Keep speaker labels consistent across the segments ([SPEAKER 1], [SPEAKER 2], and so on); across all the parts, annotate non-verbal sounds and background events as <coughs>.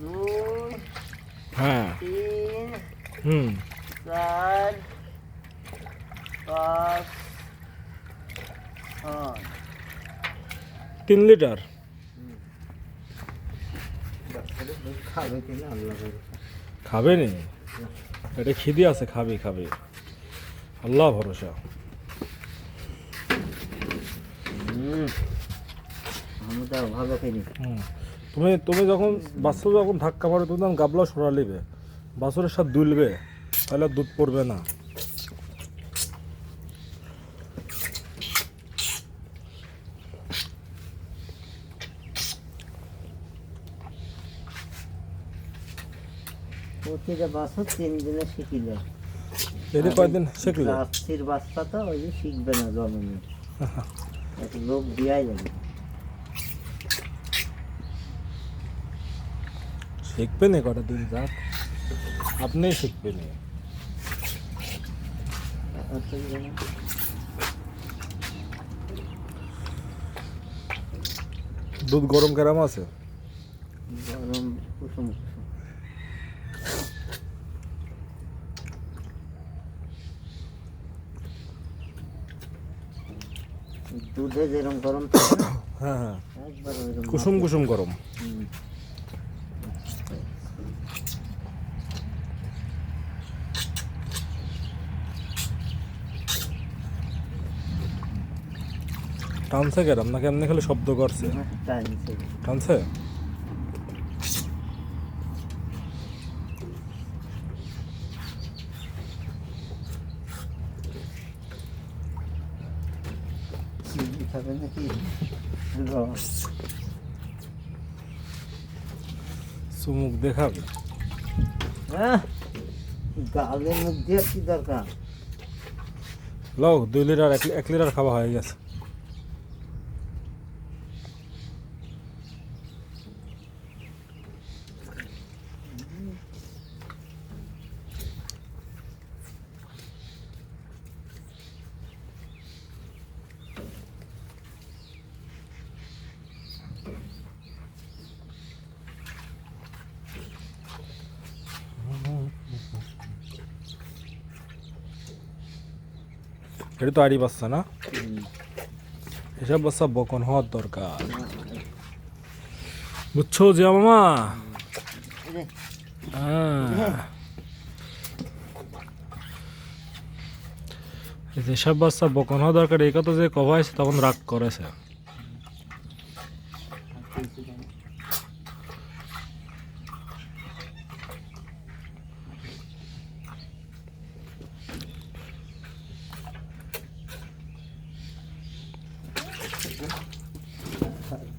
[SPEAKER 1] দুই
[SPEAKER 2] হ্যাঁ।
[SPEAKER 1] তিন
[SPEAKER 2] হুম।
[SPEAKER 1] চার পাঁচ ছয়
[SPEAKER 2] তিন লিটার?
[SPEAKER 1] খাবে
[SPEAKER 2] নি এটা খিদি আছে খাবে খাবে। আল্লাহ ভরসা।
[SPEAKER 1] হুম। আমি তো ভালো কিনি
[SPEAKER 2] হুম। তুমি তুমি যখন বাছুর যখন ধাক্কা মারে তুমি তখন গাবলা সরা লিবে বাছুরের সাথে দুলবে তাহলে দুধ পড়বে না।
[SPEAKER 1] প্রতিটা বাছর তিন দিনে শিখিল।
[SPEAKER 2] শিখলে?
[SPEAKER 1] রাত্রির বাচ্চা তো ওই যে শিখবে না জন্মে লোক দিয়াই যাবে।
[SPEAKER 2] শিখবে না কটা দিন যাক। আপনি শিখবে না দুধ গরম কেরাম আছে?
[SPEAKER 1] গরম কুসুম দুধে যেরকম গরম <coughs>
[SPEAKER 2] হ্যাঁ হ্যাঁ। কুসুম কুসুম গরম
[SPEAKER 1] হুম।
[SPEAKER 2] টানছে কেরাম নাকি এমনি খালি শব্দ করছে।
[SPEAKER 1] টানছে।
[SPEAKER 2] টানছে। চুমুক দেখাবে।
[SPEAKER 1] গালের মধ্যে কি দরকার?
[SPEAKER 2] লও দুই লিটার এক লিটার খাওয়া হয়ে গেছে। এটা তো আড়ি বাচ্চা না। এসব বাচ্চা বকন হওয়ার দরকার বুঝছ যে মামা হ্যাঁ। যেসব বাচ্চা বকন হওয়া দরকার, এই কথা যে কভাইছে তখন রাগ করেছে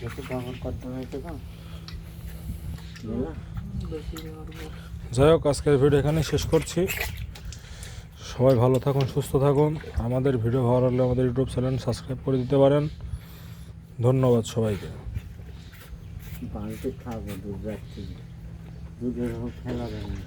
[SPEAKER 1] যত ব্যবহার করতে হয়েছে তো।
[SPEAKER 2] যাই হোক আজকের ভিডিও এখানে শেষ করছি। সবাই ভালো থাকুন সুস্থ থাকুন। আমাদের ভিডিও ভালো লাগলে আমাদের ইউটিউব চ্যানেল সাবস্ক্রাইব করে দিতে পারেন। ধন্যবাদ সবাইকে।
[SPEAKER 1] বালতি খাব দুধ রাখছি। দুধের না।